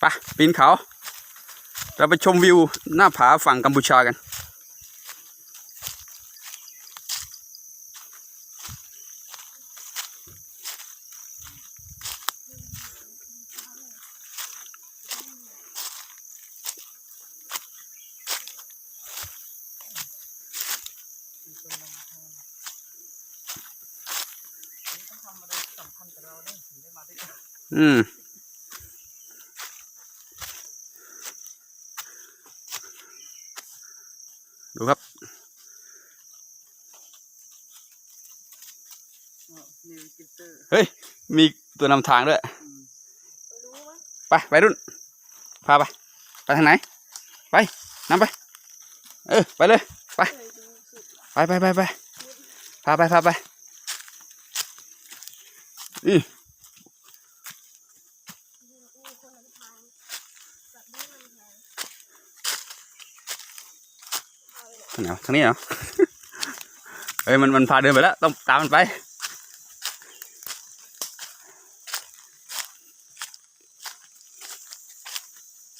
ไปปีนเขา เราไปชมวิวหน้าผาฝั่งกัมพูชากัน อืม ดูครับเฮ้ย มีตัวนำทางด้วย ไป ไปรุ่น พาไป ไปทางไหน ไปนำไป เออ ไปเลย ไป ไปไปไปไปพาไปพาไปอือทาง ไหนวะทางนี้เหรอเฮ้ยมันมันพาเดินไปแล้ว ต้องตามมันไป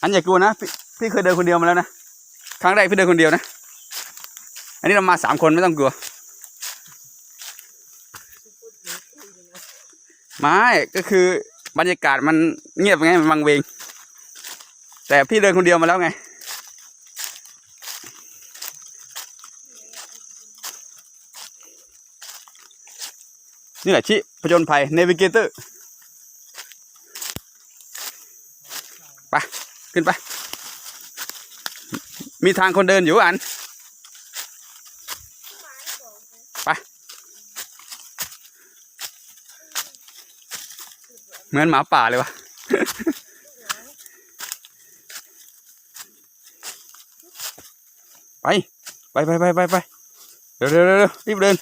อันอย่ากลัวนะพี่พี่เคยเดินคนเดียวมาแล้วนะ ครั้งแรกพี่เดินคนเดียวนะ อันนี้เรามาสามคนไม่ต้องกลัว ไม่ก็คือบรรยากาศมันเงียบไงมันวังเวง แต่พี่เดินคนเดียวมาแล้วไง นี่แหละชิผจญภัยเนวิเกเตอร์ไปขึ้นไป มีทางคนเดินอยู่อันไปเหมือนหมาป่าเลยวะไป ไปไปไปไปไปเร็วเร็วเร็วเร็วรีบเดิน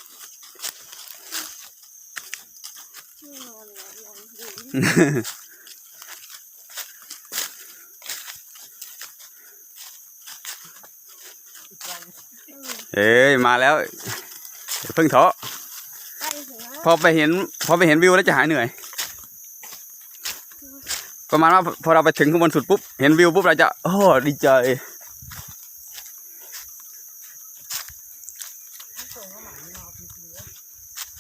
เอ้ยมาแล้วอย่าเพิ่งท้อใกล้ถึงแล้วพอไปเห็น พอไปเห็นวิวแล้วจะหายเหนื่อย ประมาณว่าพอเราไปถึงข้างบนสุดปุ๊บ เห็นวิวปุ๊บเราจะโอ้ดีใจ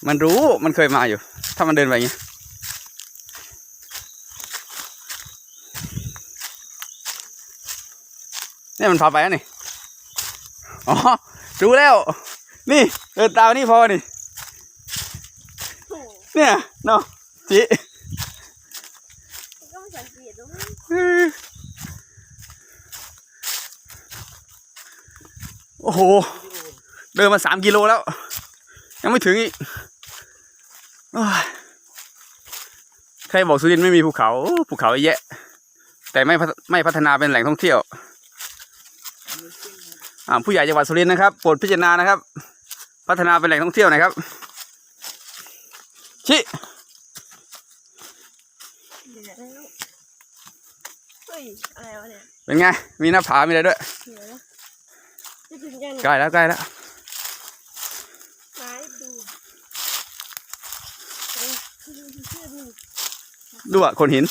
มันรู้มันเคยมาอยู่ ถ้ามันเดินไปอย่างเงี้ย นี่มันพาไปแล้วนี่ อ๋อรู้แล้ว นี่เดินตามนี่พอนี่ เนี่ยเนาะจิก็ไม่สังเกตด้วยโอ้โห เดินมาสามกิโลแล้ว ยังไม่ถึงอีกใครบอกสุรินทร์ไม่มีภูเขา ภูเขาเยอะแยะแต่ไม่พัฒไม่พัฒนาเป็นแหล่งท่องเที่ยว ผู้ใหญ่จังหวัดสุรินทร์นะครับโปรดพิจารณานะครับ พัฒนาเป็นแหล่งท่องเที่ยวหนะครับ ชิเดี๋ยวแล้วเฮ้ยอะไรวะเนี่ยเป็นไง มีหน้าผา มีอะไรด้วยเดี๋ยวนะจะถึงยังใกล้แล้วใกล้แล้วไม้ดูเฮ้ยคือเชื่อดูดูอะคนหิน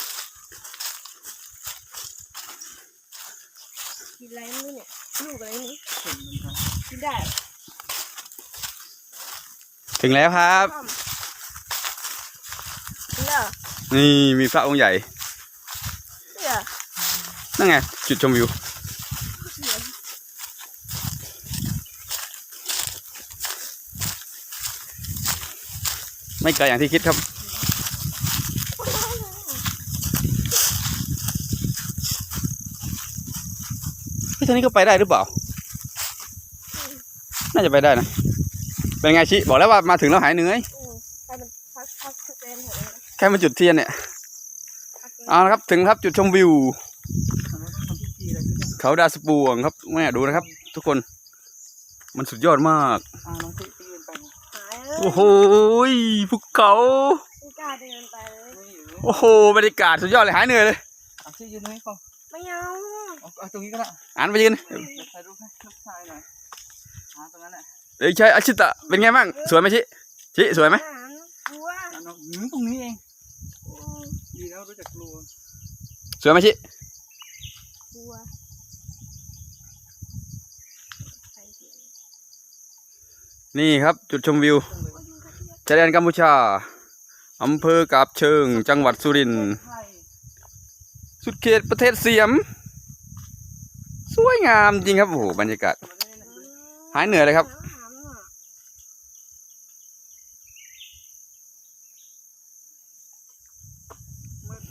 กินอะไรไม่รู้เนี่ย ลูกอะไรนี่กินได้เหรอถึงแล้วครับต้อมกินได้เหรอนี่มีพระองค์ใหญ่ เนี่ยนั่นไง จุดชมวิวเสียงไม่ไกลอย่างที่คิดครับ เฮ้ย ทางนี้ก็ไปได้หรือเปล่า น่าจะไปได้นะ เป็นไงชิบอกแล้วว่ามาถึงแล้วหายเหนื่อยอืมใครมันพักพักสแกนหัวเลยแค่มาจุดเทียนเนี่ยพักเลยเอาละครับถึงครับจุดชมวิว เขาดาสปวงครับแม่ดูนะครับ ทุกคน มันสุดยอดมากอ่าน้องตีตีนไปนะหายเลยโอ้โหภูเขาไม่กล้าเดินไปเลยไม่อยู่โอ้โหบรรยากาศสุดยอดเลยหายเหนื่อยเลยเอาชื่อยืนตรงนี้ก่อนไม่เอา เอตรงนี้ก็ได้อ่านไปยืนเถ่ายรูปให้ลูชายหน่อยหาตรงนั้นและด็กช่อชิตะเป็นไงบ้างสวยไหมชิชิสวยไหมกลัวเอาน้องตรงนี้เองดีแล้วรู้จักกลัวสวยไหมชิกนี่ครับจุดชมวิวชายแดนกัมพูชาอำเภอกาบเชิง จังหวัดสุรินทร์สุดเขตประเทศเสียม วยงามจริงครับโอ้โหบรรยากาศหายเหนื่อยเลยครับมืด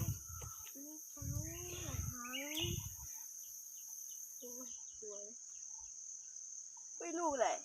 เลยไปลูกเลย